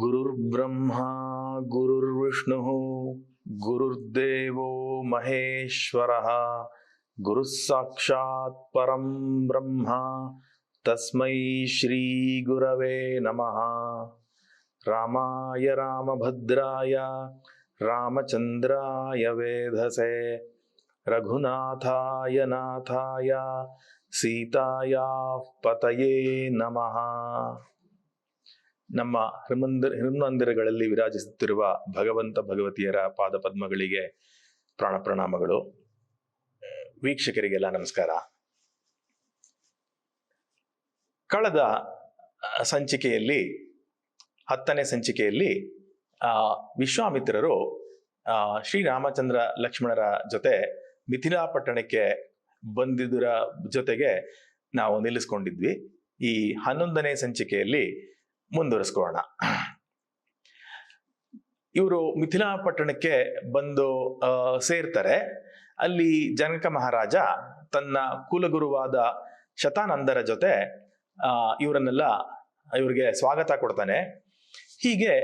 गुरुर्ब्रह्मा गुरु गुरुर्देवो महेश्वरः, गुरुस्साक्षात् परं ब्रह्मा गुरव नम। राय राम भद्राय रामचंद्रा वेधसे, रघुनाथाय नाथाय, सीताया पतये नमः। ನಮ್ಮ ಹನುಮಂದಿರ ಹನುಮಂದಿರಗಳಲ್ಲಿ ವಿರಾಜಿಸುತ್ತಿರುವ ಭಗವಂತ ಭಗವತಿಯರ ಪಾದ ಪದ್ಮಗಳಿಗೆ ಪ್ರಾಣ ಪ್ರಣಾಮಗಳು. ವೀಕ್ಷಕರಿಗೆಲ್ಲ ನಮಸ್ಕಾರ. ಕಳೆದ ಸಂಚಿಕೆಯಲ್ಲಿ, ಹತ್ತನೇ ಸಂಚಿಕೆಯಲ್ಲಿ ವಿಶ್ವಾಮಿತ್ರರು ಶ್ರೀರಾಮಚಂದ್ರ ಲಕ್ಷ್ಮಣರ ಜೊತೆ ಮಿಥಿಲಾಪಟ್ಟಣಕ್ಕೆ ಬಂದಿದ್ದರ ಜೊತೆಗೆ ನಾವು ನಿಲ್ಲಿಸ್ಕೊಂಡಿದ್ವಿ. ಈ ಹನ್ನೊಂದನೇ ಸಂಚಿಕೆಯಲ್ಲಿ ಮುಂದುವರಿಸ್ಕೊಳ್ಳೋಣ. ಇವರು ಮಿಥಿಲಾ ಪಟ್ಟಣಕ್ಕೆ ಬಂದು ಸೇರ್ತಾರೆ. ಅಲ್ಲಿ ಜನಕ ಮಹಾರಾಜ ತನ್ನ ಕುಲಗುರುವಾದ ಶತಾನಂದರ ಜೊತೆ ಇವರನ್ನೆಲ್ಲ, ಇವರಿಗೆ ಸ್ವಾಗತ ಕೊಡ್ತಾನೆ. ಹೀಗೆ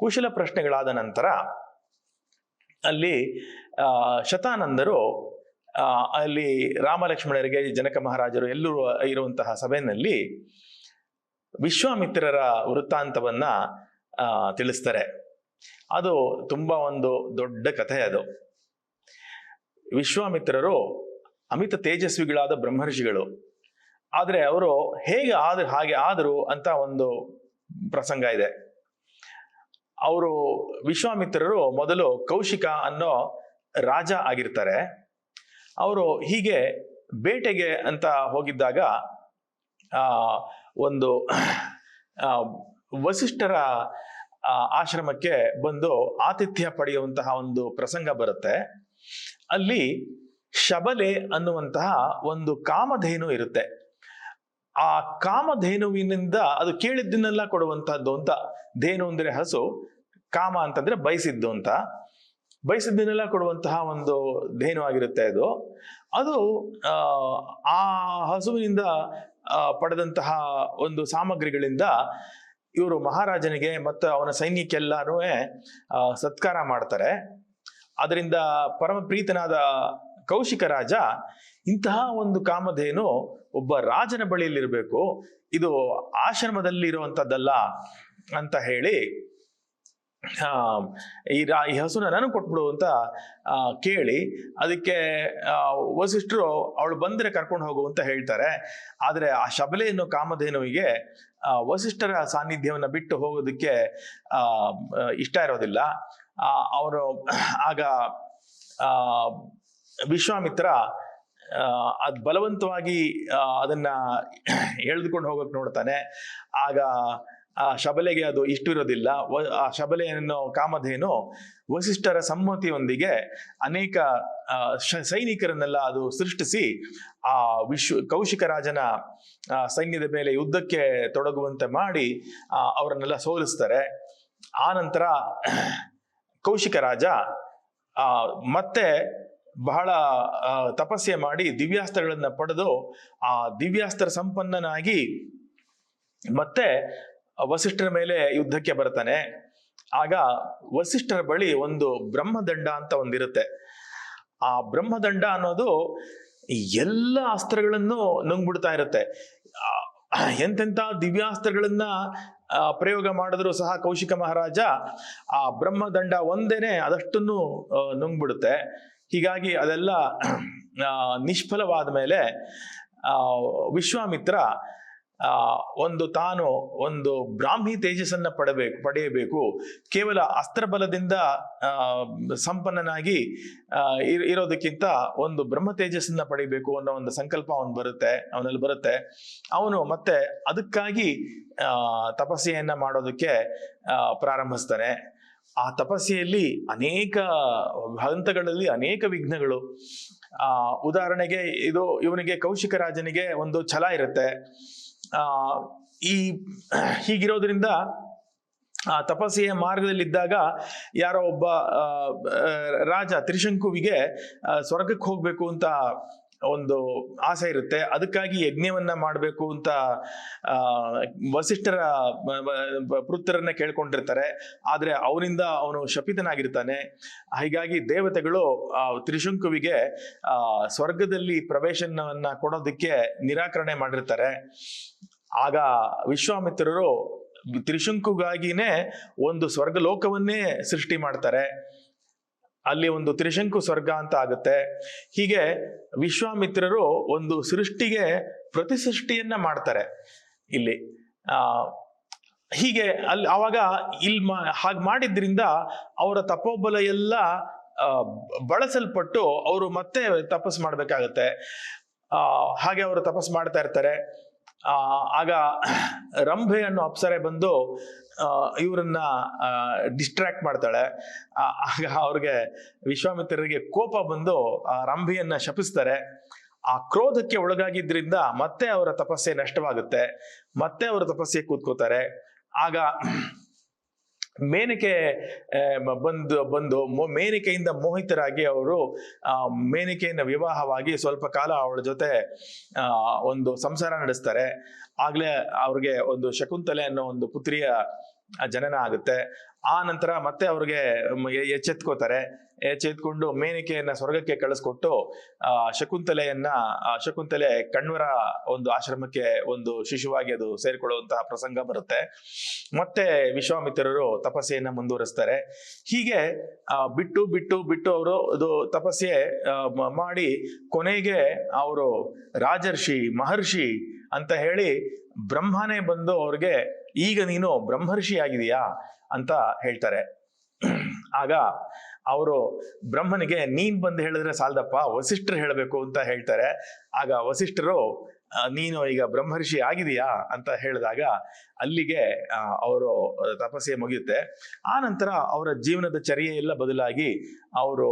ಕುಶಲ ಪ್ರಶ್ನೆಗಳಾದ ನಂತರ ಅಲ್ಲಿ ಶತಾನಂದರು ಅಲ್ಲಿ ರಾಮಲಕ್ಷ್ಮಣರಿಗೆ, ಜನಕ ಮಹಾರಾಜರು ಎಲ್ಲರೂ ಇರುವಂತಹ ಸಭೆಯಲ್ಲಿ ವಿಶ್ವಾಮಿತ್ರರ ವೃತ್ತಾಂತವನ್ನ ತಿಳಿಸ್ತಾರೆ. ಅದು ತುಂಬ ಒಂದು ದೊಡ್ಡ ಕಥೆ ಅದು. ವಿಶ್ವಾಮಿತ್ರರು ಅಮಿತ ತೇಜಸ್ವಿಗಳಾದ ಬ್ರಹ್ಮರ್ಷಿಗಳು. ಆದರೆ ಅವರು ಹೇಗೆ ಆದ, ಹಾಗೆ ಆದರು ಅಂತ ಒಂದು ಪ್ರಸಂಗ ಇದೆ. ಅವರು ವಿಶ್ವಾಮಿತ್ರರು ಮೊದಲು ಕೌಶಿಕ ಅನ್ನೋ ರಾಜ ಆಗಿರ್ತಾರೆ. ಅವರು ಹೀಗೆ ಬೇಟೆಗೆ ಅಂತ ಹೋಗಿದ್ದಾಗ ಒಂದು ವಸಿಷ್ಠರ ಆಶ್ರಮಕ್ಕೆ ಬಂದು ಆತಿಥ್ಯ ಪಡೆಯುವಂತಹ ಒಂದು ಪ್ರಸಂಗ ಬರುತ್ತೆ. ಅಲ್ಲಿ ಶಬಲೆ ಅನ್ನುವಂತಹ ಒಂದು ಕಾಮಧೇನು ಇರುತ್ತೆ. ಆ ಕಾಮಧೇನುವಿನಿಂದ ಅದು ಕೇಳಿದ್ದನ್ನೆಲ್ಲ ಕೊಡುವಂತಹದ್ದು ಅಂತ ಧೇನು ಅಂದ್ರೆ ಹಸು ಕಾಮ ಅಂತಂದ್ರೆ ಬಯಸಿದ್ದು ಅಂತ. ಬಯಸಿದ್ದನ್ನೆಲ್ಲ ಕೊಡುವಂತಹ ಒಂದು ಧೇನು ಆಗಿರುತ್ತೆ ಅದು. ಅದು ಆ, ಹಸುವಿನಿಂದ ಪಡೆದಂತಹ ಒಂದು ಸಾಮಗ್ರಿಗಳಿಂದ ಇವರು ಮಹಾರಾಜನಿಗೆ ಮತ್ತು ಅವನ ಸೈನ್ಯಕ್ಕೆಲ್ಲಾರು ಸತ್ಕಾರ ಮಾಡ್ತಾರೆ. ಅದರಿಂದ ಪರಮ ಪ್ರೀತನಾದ ಕೌಶಿಕ ರಾಜ ಇಂತಹ ಒಂದು ಕಾಮಧೇನು ಒಬ್ಬ ರಾಜನ ಬಳಿಯಲ್ಲಿರಬೇಕು. ಇದು ಆಶ್ರಮದಲ್ಲಿ ಇರುವಂತದ್ದಲ್ಲ ಅಂತ ಹೇಳಿ ಈ ರಾ, ಈ ಹಸುನ ನಾನು ಕೊಟ್ಬಿಡು ಅಂತ ಕೇಳಿ. ಅದಕ್ಕೆ ವಸಿಷ್ಠರು ಅವಳು ಬಂದರೆ ಕರ್ಕೊಂಡು ಹೋಗು ಅಂತ ಹೇಳ್ತಾರೆ. ಆದರೆ ಆ ಶಬಲೆಯನ್ನು ಕಾಮಧೇನುವಿಗೆ ವಸಿಷ್ಠರ ಸಾನ್ನಿಧ್ಯವನ್ನು ಬಿಟ್ಟು ಹೋಗೋದಕ್ಕೆ ಇಷ್ಟ ಇರೋದಿಲ್ಲ. ಅವರು ಆಗ ವಿಶ್ವಾಮಿತ್ರ ಅದು ಬಲವಂತವಾಗಿ ಅದನ್ನ ಎಳೆದುಕೊಂಡು ಹೋಗೋಕೆ ನೋಡ್ತಾನೆ. ಆಗ ಆ ಶಬಲೆಗೆ ಅದು ಇಷ್ಟ ಇರೋದಿಲ್ಲ ವ- ಆ ಶಬಲೆಯನ್ನು ಕಾಮಧೇನು ವಸಿಷ್ಠರ ಸಮ್ಮತಿಯೊಂದಿಗೆ ಅನೇಕ ಸೈನಿಕರನ್ನೆಲ್ಲ ಅದು ಸೃಷ್ಟಿಸಿ, ಆ ವಿಶ್ವ, ಕೌಶಿಕ ರಾಜನ ಸೈನ್ಯದ ಮೇಲೆ ಯುದ್ಧಕ್ಕೆ ತೊಡಗುವಂತೆ ಮಾಡಿ ಅವರನ್ನೆಲ್ಲ ಸೋಲಿಸ್ತಾರೆ. ಆ ನಂತರ ಕೌಶಿಕ ರಾಜ ಮತ್ತೆ ಬಹಳ ತಪಸ್ಸೆ ಮಾಡಿ ದಿವ್ಯಾಸ್ತ್ರಗಳನ್ನ ಪಡೆದು, ಆ ದಿವ್ಯಾಸ್ತ್ರ ಸಂಪನ್ನನಾಗಿ ಮತ್ತೆ ವಸಿಷ್ಠರ ಮೇಲೆ ಯುದ್ಧಕ್ಕೆ ಬರ್ತಾನೆ. ಆಗ ವಸಿಷ್ಠರ ಬಳಿ ಒಂದು ಬ್ರಹ್ಮದಂಡ ಅಂತ ಒಂದಿರುತ್ತೆ. ಆ ಬ್ರಹ್ಮದಂಡ ಅನ್ನೋದು ಎಲ್ಲ ಅಸ್ತ್ರಗಳನ್ನು ನುಂಗ್ಬಿಡ್ತಾ ಇರುತ್ತೆ. ಎಂತೆಂಥ ದಿವ್ಯಾಸ್ತ್ರಗಳನ್ನ ಪ್ರಯೋಗ ಮಾಡಿದ್ರು ಸಹ ಕೌಶಿಕ ಮಹಾರಾಜ ಆ ಬ್ರಹ್ಮದಂಡ ಒಂದೇನೆ ಅದಷ್ಟನ್ನು ನುಂಗ್ಬಿಡುತ್ತೆ. ಹೀಗಾಗಿ ಅದೆಲ್ಲ ನಿಷ್ಫಲವಾದ ಮೇಲೆ ವಿಶ್ವಾಮಿತ್ರ ಆ, ಒಂದು ತಾನು ಒಂದು ಬ್ರಾಹ್ಮಿ ತೇಜಸ್ಸನ್ನ ಪಡಬೇಕು ಪಡೆಯಬೇಕು ಕೇವಲ ಅಸ್ತ್ರಬಲದಿಂದ ಸಂಪನ್ನನಾಗಿ ಇರೋದಕ್ಕಿಂತ ಒಂದು ಬ್ರಹ್ಮ ತೇಜಸ್ಸನ್ನ ಪಡಿಬೇಕು ಅನ್ನೋ ಒಂದು ಸಂಕಲ್ಪ ಅವನು ಬರುತ್ತೆ ಅವನಲ್ಲಿ ಬರುತ್ತೆ. ಅವನು ಮತ್ತೆ ಅದಕ್ಕಾಗಿ ತಪಸ್ಸೆಯನ್ನ ಮಾಡೋದಕ್ಕೆ ಪ್ರಾರಂಭಿಸ್ತಾನೆ. ಆ ತಪಸ್ಸೆಯಲ್ಲಿ ಅನೇಕ ಹಂತಗಳಲ್ಲಿ ಅನೇಕ ವಿಘ್ನಗಳು. ಆ ಉದಾಹರಣೆಗೆ ಇದು ಇವನಿಗೆ ಕೌಶಿಕ ರಾಜನಿಗೆ ಒಂದು ಛಲ ಇರುತ್ತೆ. ಈ ಹೀಗಿರೋದ್ರಿಂದ ಆ ತಪಸ್ಸೆಯ ಮಾರ್ಗದಲ್ಲಿದ್ದಾಗ ಯಾರೋ ಒಬ್ಬ ರಾಜ ತ್ರಿಶಂಕುವಿಗೆ ಸ್ವರ್ಗಕ್ಕೆ ಹೋಗ್ಬೇಕು ಅಂತ ಒಂದು ಆಸೆ ಇರುತ್ತೆ. ಅದಕ್ಕಾಗಿ ಯಜ್ಞವನ್ನ ಮಾಡಬೇಕು ಅಂತ ವಸಿಷ್ಠರ ಪುತ್ರರನ್ನ ಕೇಳ್ಕೊಂಡಿರ್ತಾರೆ. ಆದ್ರೆ ಅವನಿಂದ ಅವನು ಶಪಿತನಾಗಿರ್ತಾನೆ. ಹೀಗಾಗಿ ದೇವತೆಗಳು ಆ ತ್ರಿಶಂಕುವಿಗೆ ಸ್ವರ್ಗದಲ್ಲಿ ಪ್ರವೇಶನವನ್ನ ಕೊಡೋದಕ್ಕೆ ನಿರಾಕರಣೆ ಮಾಡಿರ್ತಾರೆ. ಆಗ ವಿಶ್ವಾಮಿತ್ರರು ತ್ರಿಶಂಕುಗಾಗಿನೇ ಒಂದು ಸ್ವರ್ಗಲೋಕವನ್ನೇ ಸೃಷ್ಟಿ ಮಾಡ್ತಾರೆ. ಅಲ್ಲಿ ಒಂದು ತ್ರಿಶಂಕು ಸ್ವರ್ಗ ಅಂತ ಆಗುತ್ತೆ. ಹೀಗೆ ವಿಶ್ವಾಮಿತ್ರರು ಒಂದು ಸೃಷ್ಟಿಗೆ ಪ್ರತಿ ಸೃಷ್ಟಿಯನ್ನ ಮಾಡ್ತಾರೆ. ಇಲ್ಲಿ, ಆ, ಹೀಗೆ ಅಲ್ಲಿ ಆವಾಗ ಇಲ್ಲಿ ಹಾಗೆ ಮಾಡಿದ್ರಿಂದ ಅವರ ತಪೋಬಲ ಎಲ್ಲ ಬಳಸಲ್ಪಟ್ಟು ಅವರು ಮತ್ತೆ ತಪಸ್ ಮಾಡ್ಬೇಕಾಗತ್ತೆ. ಹಾಗೆ ಅವರು ತಪಸ್ ಮಾಡ್ತಾ ಇರ್ತಾರೆ. ಆಗ ರಂಭೆ ಅನ್ನೋ ಅಪ್ಸರೆ ಬಂದು ಇವರನ್ನ ಡಿಸ್ಟ್ರಾಕ್ಟ್ ಮಾಡ್ತಾಳೆ. ಆಗ ಅವ್ರಿಗೆ ವಿಶ್ವಾಮಿತ್ರರಿಗೆ ಕೋಪ ಬಂದು, ಆ, ರಂಭೆಯನ್ನ ಶಪಿಸ್ತಾರೆ. ಆ ಕ್ರೋಧಕ್ಕೆ ಒಳಗಾಗಿದ್ರಿಂದ ಮತ್ತೆ ಅವರ ತಪಸ್ಸೆ ನಷ್ಟವಾಗುತ್ತೆ. ಮತ್ತೆ ಅವರ ತಪಸ್ಸೆ ಕೂತ್ಕೋತಾರೆ. ಆಗ ಮೇನಕೆ ಬಂದು ಬಂದು ಮೇನಿಕೆಯಿಂದ ಮೋಹಿತರಾಗಿ ಅವರು ಮೇನಿಕೆಯನ್ನು ವಿವಾಹವಾಗಿ ಸ್ವಲ್ಪ ಕಾಲ ಅವಳ ಜೊತೆ ಒಂದು ಸಂಸಾರ ನಡೆಸ್ತಾರೆ. ಆಗ್ಲೇ ಅವ್ರಿಗೆ ಒಂದು ಶಕುಂತಲೆ ಅನ್ನೋ ಒಂದು ಪುತ್ರಿಯ ಜನನ ಆಗುತ್ತೆ. ಆ ನಂತರ ಮತ್ತೆ ಅವ್ರಿಗೆ ಎಚ್ಚೆತ್ಕೋತಾರೆ. ಎಚ್ಚೆತ್ಕೊಂಡು ಮೇನಿಕೆಯನ್ನ ಸ್ವರ್ಗಕ್ಕೆ ಕಳಿಸ್ಕೊಟ್ಟು, ಆ ಶಕುಂತಲೆಯನ್ನ ಶಕುಂತಲೆ ಕಣ್ವರ ಒಂದು ಆಶ್ರಮಕ್ಕೆ ಒಂದು ಶಿಶುವಾಗಿ ಅದು ಸೇರಿಕೊಳ್ಳುವಂತಹ ಪ್ರಸಂಗ ಬರುತ್ತೆ. ಮತ್ತೆ ವಿಶ್ವಾಮಿತ್ರರು ತಪಸ್ಸೆಯನ್ನ ಮುಂದುವರಿಸ್ತಾರೆ. ಹೀಗೆ ಬಿಟ್ಟು ಬಿಟ್ಟು ಬಿಟ್ಟು ಅವರು ಅದು ತಪಸ್ಸೆ ಮಾಡಿ ಕೊನೆಗೆ ಅವರು ರಾಜರ್ಷಿ, ಮಹರ್ಷಿ ಅಂತ ಹೇಳಿ ಬ್ರಹ್ಮನೇ ಬಂದು ಅವ್ರಿಗೆ, ಈಗ ನೀನು ಬ್ರಹ್ಮರ್ಷಿ ಆಗಿದೀಯಾ ಅಂತ ಹೇಳ್ತಾರೆ. ಆಗ ಅವರು ಬ್ರಹ್ಮನಿಗೆ, ನೀನ್ ಬಂದು ಹೇಳಿದ್ರೆ ಸಾಲದಪ್ಪ, ವಸಿಷ್ಠರು ಹೇಳಬೇಕು ಅಂತ ಹೇಳ್ತಾರೆ. ಆಗ ವಸಿಷ್ಠರು ನೀನು ಈಗ ಬ್ರಹ್ಮರ್ಷಿ ಆಗಿದೀಯಾ ಅಂತ ಹೇಳಿದಾಗ ಅಲ್ಲಿಗೆ ಅವರು ತಪಸ್ಸೆ ಮುಗಿಯುತ್ತೆ. ಆ ನಂತರ ಅವರ ಜೀವನದ ಚರ್ಯೆ ಎಲ್ಲ ಬದಲಾಗಿ ಅವರು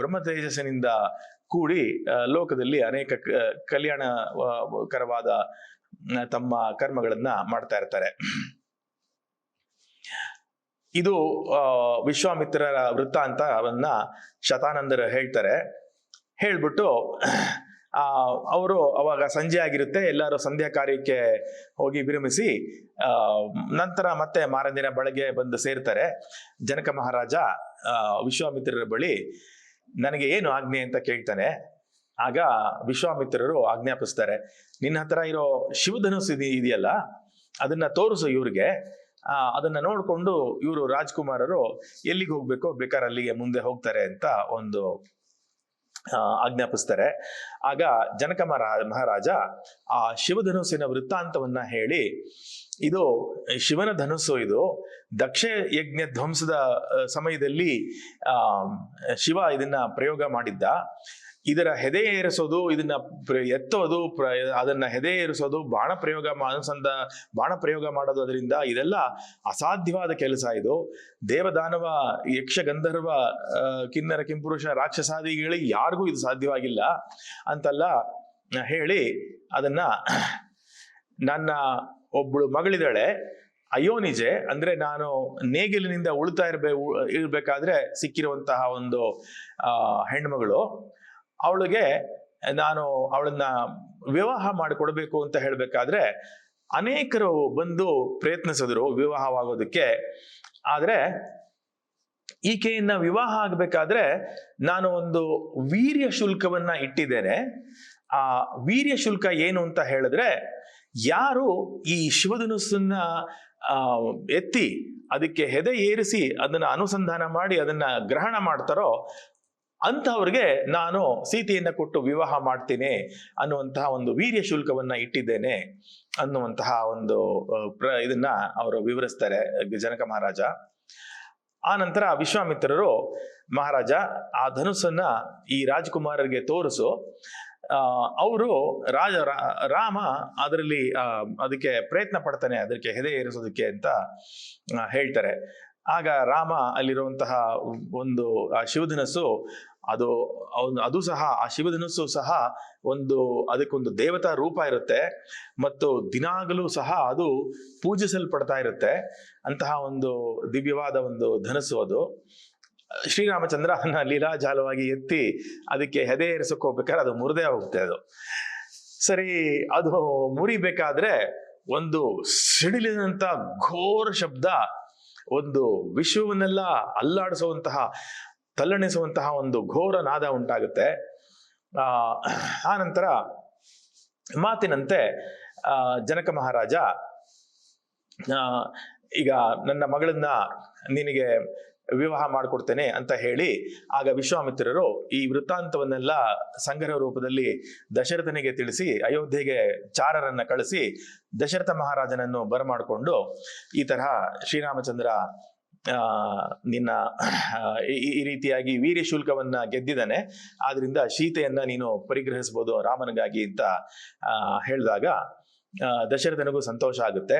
ಬ್ರಹ್ಮ ತೇಜಸ್ಸಿನಿಂದ ಕೂಡಿ ಲೋಕದಲ್ಲಿ ಅನೇಕ ಕಲ್ಯಾಣಕರವಾದ ತಮ್ಮ ಕರ್ಮಗಳನ್ನ ಮಾಡ್ತಾ ಇರ್ತಾರೆ. ಇದು ವಿಶ್ವಾಮಿತ್ರರ ವೃತ್ತ ಅಂತ ವೃತ್ತಾಂತವನ್ನ ಶತಾನಂದರು ಹೇಳ್ತಾರೆ. ಹೇಳ್ಬಿಟ್ಟು, ಆ, ಅವರು ಅವಾಗ ಸಂಜೆ ಆಗಿರುತ್ತೆ, ಎಲ್ಲರೂ ಸಂಧ್ಯಾ ಕಾರ್ಯಕ್ಕೆ ಹೋಗಿ ವಿರಮಿಸಿ ನಂತರ ಮತ್ತೆ ಮಾರಂದಿನ ಬಳಗೆ ಬೆಳಗ್ಗೆ ಬಂದು ಸೇರ್ತಾರೆ. ಜನಕ ಮಹಾರಾಜ ವಿಶ್ವಾಮಿತ್ರರ ಬಳಿ, ನನಗೆ ಏನು ಆಜ್ಞೆ ಅಂತ ಕೇಳ್ತಾನೆ? ಆಗ ವಿಶ್ವಾಮಿತ್ರರು ಆಜ್ಞಾಪಿಸ್ತಾರೆ, ನಿನ್ನ ಹತ್ರ ಇರೋ ಶಿವಧನುಸ್ ಇದೆ ಇದೆಯಲ್ಲ, ಅದನ್ನ ತೋರಿಸು ಇವ್ರಿಗೆ. ಅದನ್ನ ನೋಡ್ಕೊಂಡು ಇವರು ರಾಜ್ಕುಮಾರರು ಎಲ್ಲಿಗೆ ಹೋಗ್ಬೇಕೋ ಬೇಕಾದ್ರೆ ಅಲ್ಲಿಗೆ ಮುಂದೆ ಹೋಗ್ತಾರೆ ಅಂತ ಒಂದು ಆಜ್ಞಾಪಿಸ್ತಾರೆ. ಆಗ ಜನಕ ಮಹಾರಾ- ಮಹಾರಾಜ ಆ ಶಿವಧನುಸ್ಸಿನ ವೃತ್ತಾಂತವನ್ನ ಹೇಳಿ, ಇದು ಶಿವನ ಧನುಸ್ಸು ಇದು ದಕ್ಷ ಯಜ್ಞ ಧ್ವಂಸದ ಸಮಯದಲ್ಲಿ ಶಿವ ಇದನ್ನ ಪ್ರಯೋಗ ಮಾಡಿದ್ದ. ಇದರ ಹೆದೆ ಏರಿಸೋದು, ಇದನ್ನ ಎತ್ತೋದು ಅದನ್ನ ಹೆದೆ ಏರಿಸೋದು, ಬಾಣ ಪ್ರಯೋಗ ಅನುಸಂಧ, ಬಾಣ ಪ್ರಯೋಗ ಮಾಡೋದು ಅದರಿಂದ ಇದೆಲ್ಲ ಅಸಾಧ್ಯವಾದ ಕೆಲಸ ಇದು. ದೇವದಾನವ, ಯಕ್ಷ ಗಂಧರ್ವ ಕಿನ್ನರ ಕಿಂಪುರುಷ ರಾಕ್ಷಸಾದಿಗಳಿಗೆ ಯಾರಿಗೂ ಇದು ಸಾಧ್ಯವಾಗಿಲ್ಲ ಅಂತೆಲ್ಲ ಹೇಳಿ ಅದನ್ನ ನನ್ನ ಒಬ್ಬಳು ಮಗಳಿದ್ದಾಳೆ, ಅಯೋನಿಜೆ, ಅಂದ್ರೆ ನಾನು ನೇಗಿಲಿನಿಂದ ಉಳಿತಾ ಇರ್ಬೇ, ಇರ್ಬೇಕಾದ್ರೆ ಸಿಕ್ಕಿರುವಂತಹ ಒಂದು ಹೆಣ್ಮಗಳು ಅವಳಿಗೆ ನಾನು ಅವಳನ್ನ ವಿವಾಹ ಮಾಡಿಕೊಡ್ಬೇಕು ಅಂತ ಹೇಳಬೇಕಾದ್ರೆ ಅನೇಕರು ಬಂದು ಪ್ರಯತ್ನಿಸಿದ್ರು ವಿವಾಹವಾಗೋದಕ್ಕೆ. ಆದ್ರೆ ಈಕೆಯನ್ನ ವಿವಾಹ ಆಗಬೇಕಾದ್ರೆ ನಾನು ಒಂದು ವೀರ್ಯ ಶುಲ್ಕವನ್ನ ಇಟ್ಟಿದ್ದೇನೆ. ಆ ವೀರ್ಯ ಶುಲ್ಕ ಏನು ಅಂತ ಹೇಳಿದ್ರೆ ಯಾರು ಈ ಶಿವಧನುಸ್ಸನ್ನ ಎತ್ತಿ ಅದಕ್ಕೆ ಹೆದೆ ಏರಿಸಿ ಅದನ್ನ ಅನುಸಂಧಾನ ಮಾಡಿ ಅದನ್ನ ಗ್ರಹಣ ಮಾಡ್ತಾರೋ ಅಂಥವ್ರಿಗೆ ನಾನು ಸೀತೆಯನ್ನ ಕೊಟ್ಟು ವಿವಾಹ ಮಾಡ್ತೀನಿ ಅನ್ನುವಂತಹ ಒಂದು ವೀರ್ಯ ಶುಲ್ಕವನ್ನ ಇಟ್ಟಿದ್ದೇನೆ ಅನ್ನುವಂತಹ ಒಂದು ಪ್ರ, ಇದನ್ನ ಅವರು ವಿವರಿಸ್ತಾರೆ ಜನಕ ಮಹಾರಾಜ. ಆ ನಂತರ ವಿಶ್ವಾಮಿತ್ರರು, ಮಹಾರಾಜ, ಆ ಧನುಸ್ಸನ್ನ ಈ ರಾಜಕುಮಾರರಿಗೆ ತೋರಿಸು. ಅವರು ರಾಜ ರಾಮ ಅದರಲ್ಲಿ ಅದಕ್ಕೆ ಪ್ರಯತ್ನ ಪಡ್ತಾನೆ, ಅದಕ್ಕೆ ಹೆದೆ ಏರಿಸೋದಕ್ಕೆ ಅಂತ ಹೇಳ್ತಾರೆ. ಆಗ ರಾಮ ಅಲ್ಲಿರುವಂತಹ ಒಂದು, ಆ ಶಿವಧನಸ್ಸು ಅದು ಅದು ಸಹ, ಆ ಶಿವಧನಸ್ಸು ಸಹ ಒಂದು, ಅದಕ್ಕೊಂದು ದೇವತಾ ರೂಪ ಇರುತ್ತೆ. ಮತ್ತು ದಿನಾಗಲೂ ಸಹ ಅದು ಪೂಜಿಸಲ್ಪಡ್ತಾ ಇರುತ್ತೆ. ಅಂತಹ ಒಂದು ದಿವ್ಯವಾದ ಒಂದು ಧನಸ್ಸು ಅದು. ಶ್ರೀರಾಮಚಂದ್ರ ಅದನ್ನ ಲೀಲಾಜಾಲವಾಗಿ ಎತ್ತಿ ಅದಕ್ಕೆ ಹೆದೆ ಏರಿಸಕ್ಕೆ ಅದು ಮುರಿದೇ ಹೋಗುತ್ತೆ ಅದು. ಸರಿ, ಅದು ಮುರಿಬೇಕಾದ್ರೆ ಒಂದು ಸಿಡಿಲಿನಂತ ಘೋರ ಶಬ್ದ ಒಂದು ವಿಶ್ವವನ್ನೆಲ್ಲ ಅಲ್ಲಾಡಿಸುವಂತಹ, ತಲ್ಲಣಿಸುವಂತಹ ಒಂದು ಘೋರ ನಾದ ಉಂಟಾಗುತ್ತೆ. ಆ ನಂತರ ಮಾತಿನಂತೆ ಜನಕ ಮಹಾರಾಜ ಈಗ ನನ್ನ ಮಗಳನ್ನ ನಿನಗೆ ವಿವಾಹ ಮಾಡಿಕೊಡ್ತೇನೆ ಅಂತ ಹೇಳಿ ಆಗ ವಿಶ್ವಾಮಿತ್ರರು ಈ ವೃತ್ತಾಂತವನ್ನೆಲ್ಲ ಸಂಗ್ರಹ ರೂಪದಲ್ಲಿ ದಶರಥನಿಗೆ ತಿಳಿಸಿ, ಅಯೋಧ್ಯೆಗೆ ಚಾರರನ್ನ ಕಳಿಸಿ ದಶರಥ ಮಹಾರಾಜನನ್ನು ಬರಮಾಡಿಕೊಂಡು ಈ ತರಹ ಶ್ರೀರಾಮಚಂದ್ರ ನಿನ್ನ, ಈ ರೀತಿಯಾಗಿ ವೀರ್ಯ ಶುಲ್ಕವನ್ನ ಗೆದ್ದಿದ್ದಾನೆ. ಆದ್ರಿಂದ ಸೀತೆಯನ್ನ ನೀನು ಪರಿಗ್ರಹಿಸ್ಬೋದು ರಾಮನಿಗಾಗಿ ಅಂತ ಹೇಳಿದಾಗ ದಶರಥನಿಗೂ ಸಂತೋಷ ಆಗುತ್ತೆ.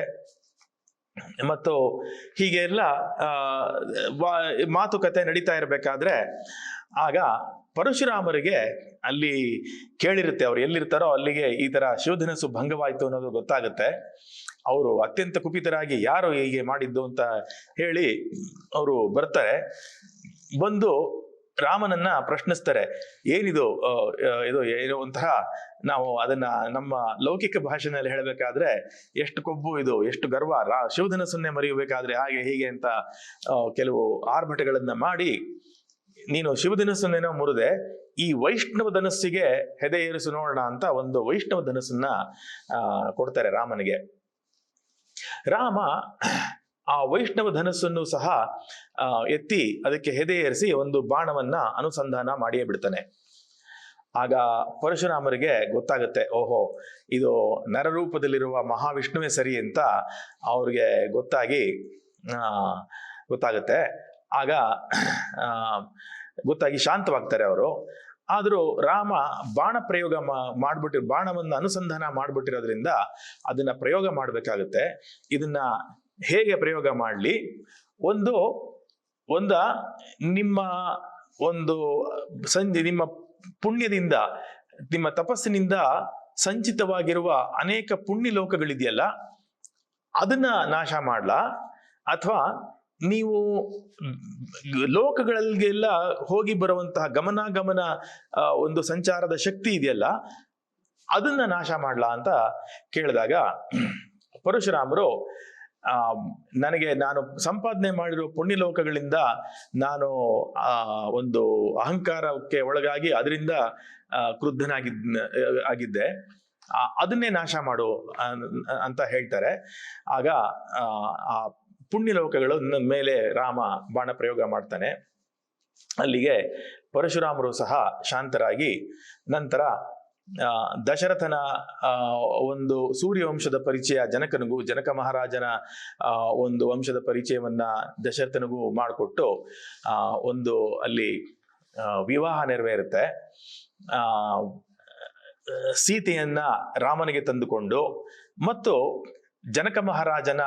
ಮತ್ತು ಹೀಗೆ ಎಲ್ಲ ಮಾತುಕತೆ ನಡೀತಾ ಇರಬೇಕಾದ್ರೆ, ಆಗ ಪರಶುರಾಮರಿಗೆ ಅಲ್ಲಿ ಕೇಳಿರುತ್ತೆ, ಅವ್ರು ಎಲ್ಲಿರ್ತಾರೋ ಅಲ್ಲಿಗೆ ಈ ತರ ಶಿವಧನಸ್ಸು ಭಂಗವಾಯಿತು ಅನ್ನೋದು ಗೊತ್ತಾಗುತ್ತೆ. ಅವರು ಅತ್ಯಂತ ಕುಪಿತರಾಗಿ ಯಾರು ಹೀಗೆ ಮಾಡಿದ್ದು ಅಂತ ಹೇಳಿ ಅವರು ಬರ್ತಾರೆ. ಬಂದು ರಾಮನನ್ನ ಪ್ರಶ್ನಿಸ್ತಾರೆ, ಏನಿದು ಇದು ಒಂಥರ ನಾವು ಅದನ್ನ ನಮ್ಮ ಲೌಕಿಕ ಭಾಷೆನಲ್ಲಿ ಹೇಳಬೇಕಾದ್ರೆ, ಎಷ್ಟು ಕೊಬ್ಬು ಇದು, ಎಷ್ಟು ಗರ್ವ, ರಾ ಶಿವಧನಸ್ಸನ್ನೇ ಮರೆಯಬೇಕಾದ್ರೆ ಹಾಗೆ ಹೀಗೆ ಅಂತ ಕೆಲವು ಆರ್ಭಟಗಳನ್ನ ಮಾಡಿ, ನೀನು ಶಿವಧನಸ್ಸನ್ನೇನೋ ಮುರಿದೆ, ಈ ವೈಷ್ಣವ ಧನಸ್ಸಿಗೆ ಹೆದೆ ಏರಿಸು ನೋಡೋಣ ಅಂತ ಒಂದು ವೈಷ್ಣವ ಧನಸ್ಸನ್ನ ಕೊಡ್ತಾರೆ ರಾಮನಿಗೆ. ರಾಮ ಆ ವೈಷ್ಣವ ಧನಸ್ಸನ್ನು ಸಹ ಎತ್ತಿ ಅದಕ್ಕೆ ಹೆದೆಯೇರಿಸಿ ಒಂದು ಬಾಣವನ್ನ ಅನುಸಂಧಾನ ಮಾಡಿಯೇ ಬಿಡ್ತಾನೆ. ಆಗ ಪರಶುರಾಮರಿಗೆ ಗೊತ್ತಾಗುತ್ತೆ, ಓಹೋ, ಇದು ನರರೂಪದಲ್ಲಿರುವ ಮಹಾವಿಷ್ಣುವೇ ಸರಿ ಅಂತ ಅವ್ರಿಗೆ ಗೊತ್ತಾಗಿ ಗೊತ್ತಾಗುತ್ತೆ. ಆಗ ಗೊತ್ತಾಗಿ ಶಾಂತವಾಗ್ತಾರೆ ಅವರು. ಆದರೂ ರಾಮ ಬಾಣ ಪ್ರಯೋಗ ಮಾಡ್ಬಿಟ್ಟಿರ್ ಬಾಣವನ್ನು ಅನುಸಂಧಾನ ಮಾಡ್ಬಿಟ್ಟಿರೋದ್ರಿಂದ ಅದನ್ನ ಪ್ರಯೋಗ ಮಾಡಬೇಕಾಗುತ್ತೆ. ಇದನ್ನ ಹೇಗೆ ಪ್ರಯೋಗ ಮಾಡಲಿ? ಒಂದು, ಒಂದ, ನಿಮ್ಮ ಒಂದು ಸಂಜೆ ನಿಮ್ಮ ಪುಣ್ಯದಿಂದ, ನಿಮ್ಮ ತಪಸ್ಸಿನಿಂದ ಸಂಚಿತವಾಗಿರುವ ಅನೇಕ ಪುಣ್ಯ ಲೋಕಗಳಿದೆಯಲ್ಲ, ಅದನ್ನ ನಾಶ ಮಾಡ್ಲಾ? ಅಥವಾ ನೀವು ಲೋಕಗಳಿಗೆಲ್ಲ ಹೋಗಿ ಬರುವಂತಹ ಗಮನಾಗಮನ ಒಂದು ಸಂಚಾರದ ಶಕ್ತಿ ಇದೆಯಲ್ಲ, ಅದನ್ನ ನಾಶ ಮಾಡ್ಲಾ ಅಂತ ಕೇಳಿದಾಗ, ಪರಶುರಾಮರು ನನಗೆ ನಾನು ಸಂಪಾದನೆ ಮಾಡಿರೋ ಪುಣ್ಯಲೋಕಗಳಿಂದ ನಾನು ಆ ಒಂದು ಅಹಂಕಾರಕ್ಕೆ ಒಳಗಾಗಿ ಅದರಿಂದ ಕ್ರುದ್ಧನಾಗಿದ್ದ ಆಗಿದ್ದೆ. ಅದನ್ನೇ ನಾಶ ಮಾಡು ಅಂತ ಹೇಳ್ತಾರೆ. ಆಗ ಆ, ಪುಣ್ಯಲೋಕಗಳು ಮೇಲೆ ರಾಮ ಬಾಣ ಪ್ರಯೋಗ ಮಾಡ್ತಾನೆ. ಅಲ್ಲಿಗೆ ಪರಶುರಾಮರು ಸಹ ಶಾಂತರಾಗಿ ನಂತರ ದಶರಥನ ಒಂದು ಸೂರ್ಯವಂಶದ ಪರಿಚಯ, ಜನಕನಿಗೂ, ಜನಕ ಮಹಾರಾಜನ ಒಂದು ವಂಶದ ಪರಿಚಯವನ್ನ ದಶರಥನಿಗೂ ಮಾಡಿಕೊಟ್ಟು ಒಂದು ಅಲ್ಲಿ ವಿವಾಹ ನೆರವೇರುತ್ತೆ. ಆ, ಸೀತೆಯನ್ನ ರಾಮನಿಗೆ ತಂದುಕೊಂಡು, ಮತ್ತು ಜನಕ ಮಹಾರಾಜನ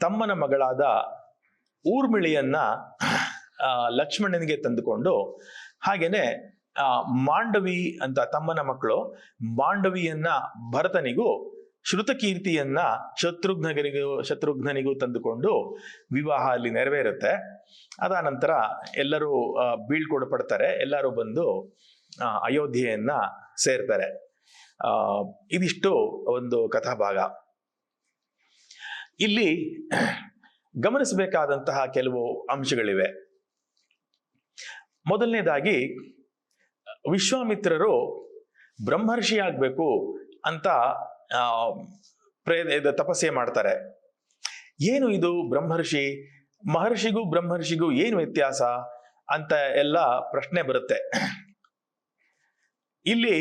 ತಮ್ಮನ ಮಗಳಾದ ಊರ್ಮಿಳಿಯನ್ನ ಲಕ್ಷ್ಮಣನಿಗೆ ತಂದುಕೊಂಡು, ಹಾಗೇನೆ ಮಾಂಡವಿ ಅಂತ ತಮ್ಮನ ಮಕ್ಕಳು ಮಾಂಡವಿಯನ್ನ ಭರತನಿಗೂ, ಶ್ರುತಕೀರ್ತಿಯನ್ನ ಶತ್ರುಘ್ನಗರಿಗೂ ಶತ್ರುಘ್ನನಿಗೂ ತಂದುಕೊಂಡು ವಿವಾಹ ಅಲ್ಲಿ ನೆರವೇರುತ್ತೆ. ಅದಾದ ನಂತರ ಎಲ್ಲರೂ ಬೀಳ್ಕೊಡ್ಪಡ್ತಾರೆ. ಎಲ್ಲರೂ ಬಂದು ಅಯೋಧ್ಯೆಯನ್ನ ಸೇರ್ತಾರೆ. ಇದಿಷ್ಟು ಒಂದು ಕಥಾಭಾಗ. ಇಲ್ಲಿ ಗಮನಿಸಬೇಕಾದಂತಹ ಕೆಲವು ಅಂಶಗಳಿವೆ. ಮೊದಲನೇದಾಗಿ ವಿಶ್ವಾಮಿತ್ರರು ಬ್ರಹ್ಮರ್ಷಿ ಆಗಬೇಕು ಅಂತ ಪ್ರೇ ತಪಸ್ಸೆ ಮಾಡ್ತಾರೆ. ಏನು ಇದು ಬ್ರಹ್ಮರ್ಷಿ? ಮಹರ್ಷಿಗೂ ಬ್ರಹ್ಮರ್ಷಿಗೂ ಏನು ವ್ಯತ್ಯಾಸ ಅಂತ ಎಲ್ಲ ಪ್ರಶ್ನೆ ಬರುತ್ತೆ. ಇಲ್ಲಿ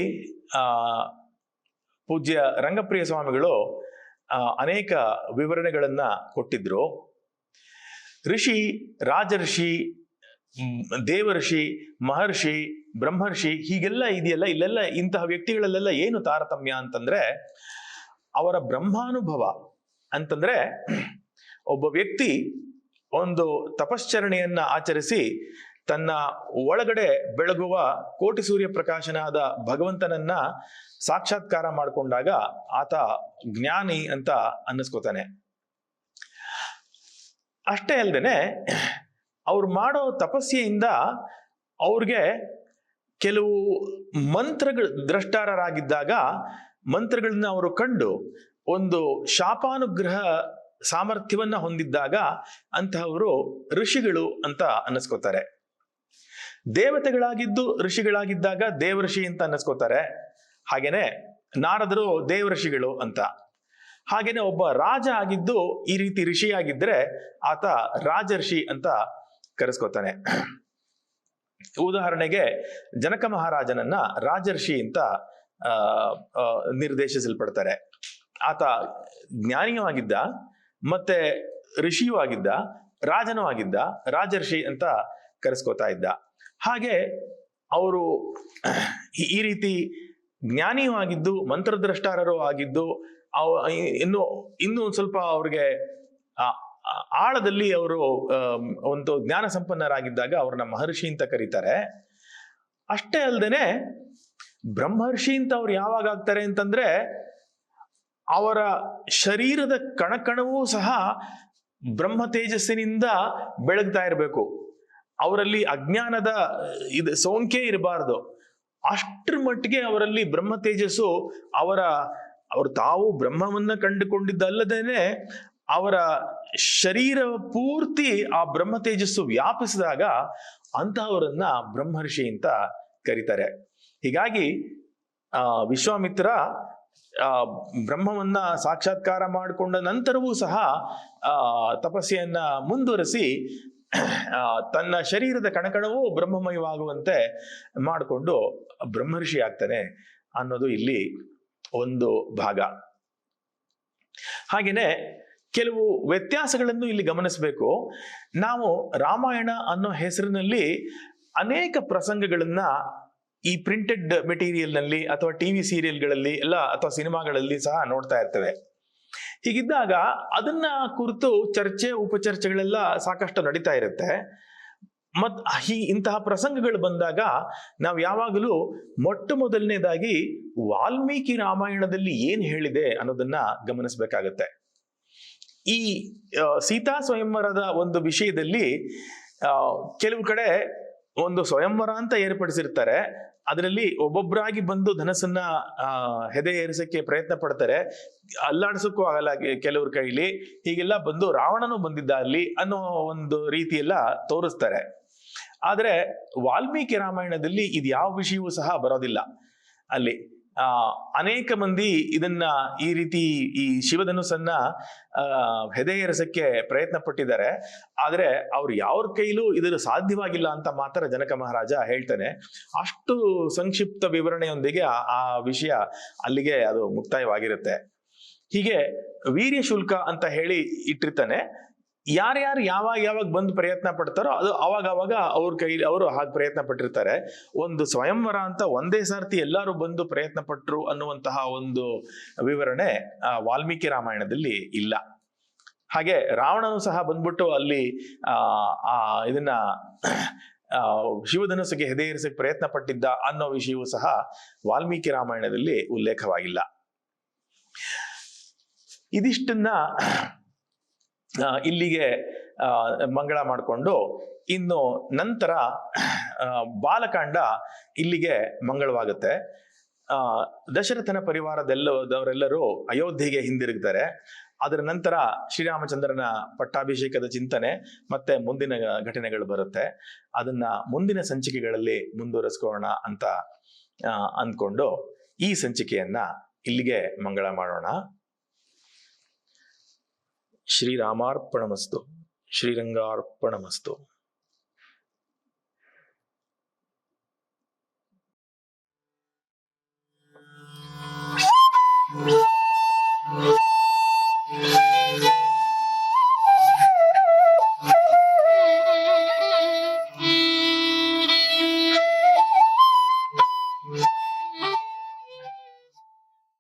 ಪೂಜ್ಯ ರಂಗಪ್ರಿಯ ಸ್ವಾಮಿಗಳು ಅನೇಕ ವಿವರಣೆಗಳನ್ನ ಕೊಟ್ಟಿದ್ರು. ಋಷಿ ರಾಜರ್ಷಿ ದೇವರ್ಷಿ ಮಹರ್ಷಿ ಬ್ರಹ್ಮರ್ಷಿ ಹೀಗೆಲ್ಲ ಇದೆಯಲ್ಲ, ಇಲ್ಲೆಲ್ಲ ಇಂತಹ ವ್ಯಕ್ತಿಗಳಲ್ಲೆಲ್ಲ ಏನು ತಾರತಮ್ಯ ಅಂತಂದ್ರೆ, ಅವರ ಬ್ರಹ್ಮಾನುಭವ ಅಂತಂದ್ರೆ, ಒಬ್ಬ ವ್ಯಕ್ತಿ ಒಂದು ತಪಶ್ಚರಣೆಯನ್ನ ಆಚರಿಸಿ ತನ್ನ ಒಳಗಡೆ ಬೆಳಗುವ ಕೋಟಿ ಸೂರ್ಯ ಪ್ರಕಾಶನಾದ ಭಗವಂತನನ್ನ ಸಾಕ್ಷಾತ್ಕಾರ ಮಾಡಿಕೊಂಡಾಗ ಆತ ಜ್ಞಾನಿ ಅಂತ ಅನ್ನಿಸ್ಕೋತಾನೆ. ಅಷ್ಟೇ ಅಲ್ಲದೆ ಅವ್ರು ಮಾಡೋ ತಪಸ್ಸೆಯಿಂದ ಅವ್ರಿಗೆ ಕೆಲವು ಮಂತ್ರಗಳು ದ್ರಷ್ಟಾರರಾಗಿದ್ದಾಗ ಮಂತ್ರಗಳನ್ನ ಅವರು ಕಂಡು ಒಂದು ಶಾಪಾನುಗ್ರಹ ಸಾಮರ್ಥ್ಯವನ್ನ ಹೊಂದಿದ್ದಾಗ ಅಂತಹವರು ಋಷಿಗಳು ಅಂತ ಅನ್ನಿಸ್ಕೋತಾರೆ. ದೇವತೆಗಳಾಗಿದ್ದು ಋಷಿಗಳಾಗಿದ್ದಾಗ ದೇವಋಷಿ ಅಂತ ಅನ್ನಿಸ್ಕೋತಾರೆ. ಹಾಗೇನೆ ನಾರದರು ದೇವಋಷಿಗಳು ಅಂತ. ಹಾಗೇನೆ ಒಬ್ಬ ರಾಜ ಆಗಿದ್ದು ಈ ರೀತಿ ಋಷಿಯಾಗಿದ್ರೆ ಆತ ರಾಜರ್ಷಿ ಅಂತ ಕರೆಸ್ಕೋತಾನೆ. ಉದಾಹರಣೆಗೆ ಜನಕ ಮಹಾರಾಜನನ್ನ ರಾಜರ್ಷಿ ಅಂತ ನಿರ್ದೇಶಿಸಲ್ಪಡ್ತಾರೆ. ಆತ ಜ್ಞಾನಿಯೂ ಆಗಿದ್ದ, ಮತ್ತೆ ಋಷಿಯೂ ಆಗಿದ್ದ, ರಾಜನೂ ಆಗಿದ್ದ, ರಾಜರ್ಷಿ ಅಂತ ಕರೆಸ್ಕೋತಾ ಇದ್ದ. ಹಾಗೆ ಅವರು ಈ- ರೀತಿ ಜ್ಞಾನಿಯೂ ಆಗಿದ್ದು, ಮಂತ್ರದ್ರಷ್ಟಾರರು ಆಗಿದ್ದು, ಅವ, ಇನ್ನು, ಇನ್ನೂ ಸ್ವಲ್ಪ ಅವ್ರಿಗೆ ಆಳದಲ್ಲಿ ಅವರು ಒಂದು ಜ್ಞಾನ ಸಂಪನ್ನರಾಗಿದ್ದಾಗ ಅವ್ರನ್ನ ಮಹರ್ಷಿ ಅಂತ ಕರೀತಾರೆ. ಅಷ್ಟೇ ಅಲ್ಲದೇನೆ ಬ್ರಹ್ಮರ್ಷಿ ಅಂತ ಅವ್ರು ಯಾವಾಗ ಆಗ್ತಾರೆ ಅಂತಂದ್ರೆ ಅವರ ಶರೀರದ ಕಣಕಣವೂ ಸಹ ಬ್ರಹ್ಮ ತೇಜಸ್ಸಿನಿಂದ ಬೆಳಗ್ತಾ ಇರಬೇಕು. ಅವರಲ್ಲಿ ಅಜ್ಞಾನದ ಇದು ಸೋಂಕೆ ಇರಬಾರ್ದು. ಅಷ್ಟರ ಮಟ್ಟಿಗೆ ಅವರಲ್ಲಿ ಬ್ರಹ್ಮ ತೇಜಸ್ಸು ಅವರ, ಅವರು ತಾವು ಬ್ರಹ್ಮವನ್ನ ಕಂಡುಕೊಂಡಿದ್ದಲ್ಲದೇನೆ ಅವರ ಶರೀರ ಪೂರ್ತಿ ಆ ಬ್ರಹ್ಮ ತೇಜಸ್ಸು ವ್ಯಾಪಿಸಿದಾಗ ಅಂತಹವರನ್ನ ಬ್ರಹ್ಮರ್ಷಿ ಅಂತ ಕರೀತಾರೆ. ಹೀಗಾಗಿ, ಆ, ವಿಶ್ವಾಮಿತ್ರ, ಆ, ಬ್ರಹ್ಮವನ್ನ ಸಾಕ್ಷಾತ್ಕಾರ ಮಾಡಿಕೊಂಡ ನಂತರವೂ ಸಹ, ಆ, ತಪಸ್ಸೆಯನ್ನ ಮುಂದುವರಿಸಿ ತನ್ನ ಶರೀರದ ಕಣಕಣವೂ ಬ್ರಹ್ಮಮಯವಾಗುವಂತೆ ಮಾಡಿಕೊಂಡು ಬ್ರಹ್ಮರ್ಷಿ ಆಗ್ತಾನೆ ಅನ್ನೋದು ಇಲ್ಲಿ ಒಂದು ಭಾಗ. ಹಾಗೇನೆ ಕೆಲವು ವ್ಯತ್ಯಾಸಗಳನ್ನು ಇಲ್ಲಿ ಗಮನಿಸಬೇಕು. ನಾವು ರಾಮಾಯಣ ಅನ್ನೋ ಹೆಸರಿನಲ್ಲಿ ಅನೇಕ ಪ್ರಸಂಗಗಳನ್ನ ಈ ಪ್ರಿಂಟೆಡ್ ಮೆಟೀರಿಯಲ್ನಲ್ಲಿ ಅಥವಾ ಟಿವಿ ಸೀರಿಯಲ್ಗಳಲ್ಲಿ ಎಲ್ಲ ಅಥವಾ ಸಿನಿಮಾಗಳಲ್ಲಿ ಸಹ ನೋಡ್ತಾ ಇರ್ತೇವೆ. ಹೀಗಿದ್ದಾಗ ಅದನ್ನ ಕುರಿತು ಚರ್ಚೆ, ಉಪಚರ್ಚೆಗಳೆಲ್ಲ ಸಾಕಷ್ಟು ನಡೀತಾ ಇರುತ್ತೆ. ಮತ್ ಈ ಇಂತಹ ಪ್ರಸಂಗಗಳು ಬಂದಾಗ ನಾವು ಯಾವಾಗಲೂ ಮೊಟ್ಟ ಮೊದಲನೇದಾಗಿ ವಾಲ್ಮೀಕಿ ರಾಮಾಯಣದಲ್ಲಿ ಏನ್ ಹೇಳಿದೆ ಅನ್ನೋದನ್ನ ಗಮನಿಸಬೇಕಾಗತ್ತೆ. ಈ ಸೀತಾ ಸ್ವಯಂವರದ ಒಂದು ವಿಷಯದಲ್ಲಿ ಕೆಲವು ಕಡೆ ಒಂದು ಸ್ವಯಂವರ ಅಂತ ಏರ್ಪಡಿಸಿರ್ತಾರೆ. ಅದರಲ್ಲಿ ಒಬ್ಬೊಬ್ಬರಾಗಿ ಬಂದು ಧನಸ್ಸನ್ನ ಆ, ಹೆದೆ ಏರಿಸಕ್ಕೆ ಪ್ರಯತ್ನ ಪಡ್ತಾರೆ. ಅಲ್ಲಾಡ್ಸಕ್ಕೂ ಆಗಲ್ಲ ಕೆಲವ್ರ ಕೈಲಿ. ಹೀಗೆಲ್ಲ ಬಂದು ರಾವಣನು ಬಂದಿದ್ದ ಅಲ್ಲಿ ಅನ್ನೋ ಒಂದು ರೀತಿಯೆಲ್ಲ ತೋರಿಸ್ತಾರೆ. ಆದ್ರೆ ವಾಲ್ಮೀಕಿ ರಾಮಾಯಣದಲ್ಲಿ ಇದು ಯಾವ ವಿಷಯವೂ ಸಹ ಬರೋದಿಲ್ಲ. ಅಲ್ಲಿ ಆ, ಅನೇಕ ಮಂದಿ ಇದನ್ನ ಈ ರೀತಿ ಈ ಶಿವಧನುಸನ್ನ, ಆ ಹೆದೆ ಪ್ರಯತ್ನ ಪಟ್ಟಿದ್ದಾರೆ ಆದ್ರೆ ಅವ್ರು ಯಾವ್ರ ಕೈಲೂ ಇದರ ಸಾಧ್ಯವಾಗಿಲ್ಲ ಅಂತ ಮಾತ್ರ ಜನಕ ಮಹಾರಾಜ ಹೇಳ್ತಾನೆ. ಅಷ್ಟು ಸಂಕ್ಷಿಪ್ತ ವಿವರಣೆಯೊಂದಿಗೆ ಆ ವಿಷಯ ಅಲ್ಲಿಗೆ ಅದು ಮುಕ್ತಾಯವಾಗಿರುತ್ತೆ. ಹೀಗೆ ವೀರ್ಯ ಶುಲ್ಕ ಅಂತ ಹೇಳಿ ಇಟ್ಟಿರ್ತಾನೆ. ಯಾರ್ಯಾರು ಯಾವಾಗ ಯಾವಾಗ ಬಂದು ಪ್ರಯತ್ನ ಪಡ್ತಾರೋ ಅದು ಅವಾಗ ಅವಾಗ ಅವ್ರ ಕೈಲಿ ಅವರು ಹಾಗೆ ಪ್ರಯತ್ನ ಪಟ್ಟಿರ್ತಾರೆ. ಒಂದು ಸ್ವಯಂವರ ಅಂತ ಒಂದೇ ಸಾರ್ತಿ ಎಲ್ಲರೂ ಬಂದು ಪ್ರಯತ್ನ ಪಟ್ಟರು ಅನ್ನುವಂತಹ ಒಂದು ವಿವರಣೆ ವಾಲ್ಮೀಕಿ ರಾಮಾಯಣದಲ್ಲಿ ಇಲ್ಲ. ಹಾಗೆ ರಾವಣನು ಸಹ ಬಂದ್ಬಿಟ್ಟು ಅಲ್ಲಿ, ಆ ಇದನ್ನ ಶಿವಧನಸ್ಸಿಗೆ ಹೆದೆಯರಿಸಕ್ಕೆ ಹೆದೆ ಪ್ರಯತ್ನ ಪಟ್ಟಿದ್ದ ಅನ್ನೋ ವಿಷಯವೂ ಸಹ ವಾಲ್ಮೀಕಿ ರಾಮಾಯಣದಲ್ಲಿ ಉಲ್ಲೇಖವಾಗಿಲ್ಲ. ಇದಿಷ್ಟನ್ನ ಇಲ್ಲಿಗೆ ಮಂಗಳ ಮಾಡಿಕೊಂಡು ಇನ್ನು ನಂತರ ಬಾಲಕಾಂಡ ಇಲ್ಲಿಗೆ ಮಂಗಳವಾಗುತ್ತೆ. ದಶರಥನ ಪರಿವಾರದೆಲ್ಲದವರೆಲ್ಲರೂ ಅಯೋಧ್ಯೆಗೆ ಹಿಂದಿರುಗ್ತಾರೆ. ಅದರ ನಂತರ ಶ್ರೀರಾಮಚಂದ್ರನ ಪಟ್ಟಾಭಿಷೇಕದ ಚಿಂತನೆ ಮತ್ತೆ ಮುಂದಿನ ಘಟನೆಗಳು ಬರುತ್ತೆ. ಅದನ್ನ ಮುಂದಿನ ಸಂಚಿಕೆಗಳಲ್ಲಿ ಮುಂದುವರಿಸ್ಕೋಣ ಅಂತ ಅಂದ್ಕೊಂಡು ಈ ಸಂಚಿಕೆಯನ್ನ ಇಲ್ಲಿಗೆ ಮಂಗಳ ಮಾಡೋಣ. ಶ್ರೀರಾಮಾರ್ಪಣಮಸ್ತು. ಶ್ರೀರಂಗಾರ್ಪಣಮಸ್ತು. you